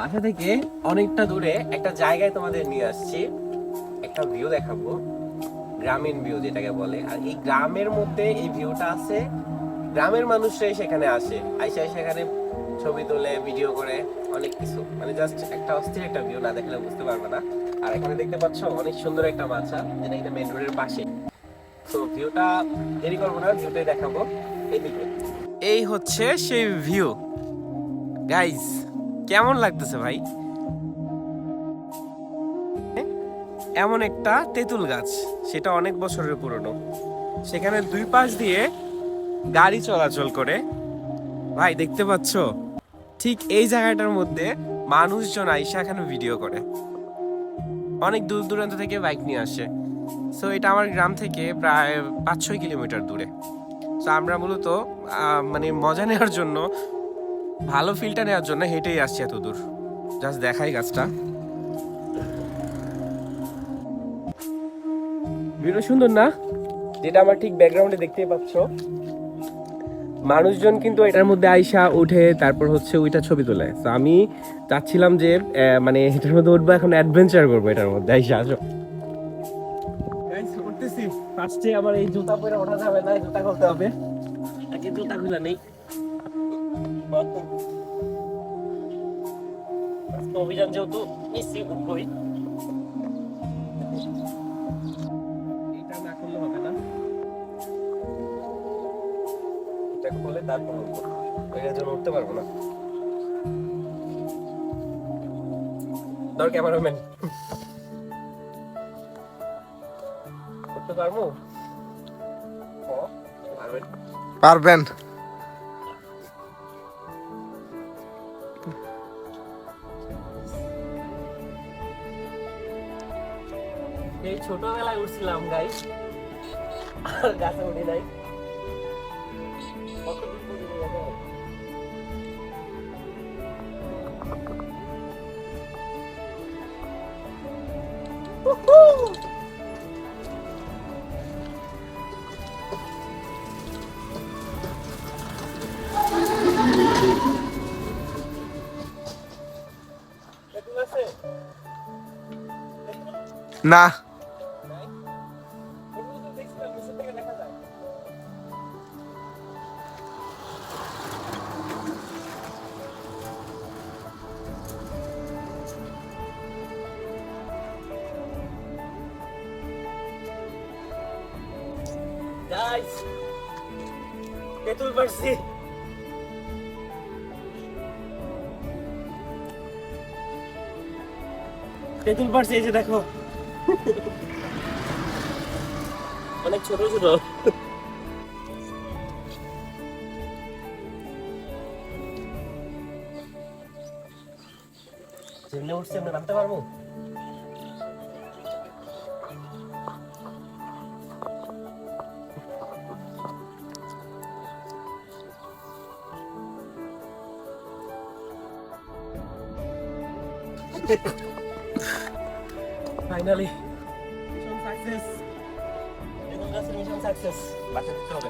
বাসা থেকে অনেকটা দূরে একটা জায়গায় তোমাদের নিয়ে আসছি। একটা ভিউ দেখাবো। গ্রামীণ ভিউ যেটাকে বলে। আর এই গ্রামের মধ্যে এই ভিউটা আছে। গ্রামের মানুষরাই সেখানে আসে। আইসা সেখানে ছবি তোলে ভিডিও করে, অনেক কিছু। মানে জাস্ট একটা অস্থির একটা ভিউ না দেখলে বুঝতে পারবে না। আর এখানে দেখতে পাচ্ছ অনেক সুন্দর একটা মাছা যেটা এটা মেন রোডের পাশে। তো ভিউটা দেরি করব না ভিউটাই দেখাবো। এই হচ্ছে সেই ভিউ গাইস কেমন লাগতেছে ভাই? এমন একটা তেঁতুল গাছ, সেটা অনেক বছরের পুরনো। সেখানে দুই পাশ দিয়ে গাড়ি চলাচল করে। ভাই, দেখতে পাচ্ছ? ঠিক এই জায়গাটার মধ্যে মানুষজন আইসা এখানে ভিডিও করে। অনেক দূর দূরান্ত থেকে বাইক নিয়ে আসে। সো এটা আমার গ্রাম থেকে প্রায় পাঁচ ছয় কিলোমিটার দূরে। তো আমরা মূলত মানে মজা নেওয়ার জন্য ভালো ফিলটা নেওয়ার জন্য হেঁটেই আসছি এত দূর জাস্ট দেখাই গাছটা। ভিডিও সুন্দর না? যেটা আমার ঠিক ব্যাকগ্রাউন্ডে দেখতেই পাচ্ছ। মানুষজন কিন্তু এটার মধ্যে আইসা উঠে তারপর হচ্ছে ওইটা ছবি তোলে। তো আমি চাচ্ছিলাম যে মানে এটার মধ্যে উঠবো, এখন অ্যাডভেঞ্চার করব এটার মধ্যে। আইসা, আসো। ফার্স্টে আমার এই জুতা পরে ওঠা যাবে না জুতা খুলতে হবে। জুতা খুলে নেই। অভিযান যেহেতু নিশ্চয়ই উঠবই এটা না করলে হবে না। এটা খুলে তারপর জন্য উঠতে পারব না। ধর ক্যামেরাম্যান। করতে পারব? ও, পারবেন। পারবেন এই ছোটবেলায় উঠছিলাম গাই গাছে উঠে নাই না। Guys, তেঁতুল পারছি তেঁতুল পারছি এই যে দেখো। অনেক ছোট ছোট যেমনি উঠছে এমনি নামতে পারবো ফাইনালি মিশন সাকসেস বেগুন গাছের মিশন সাকসেস বাসা দিতে হবে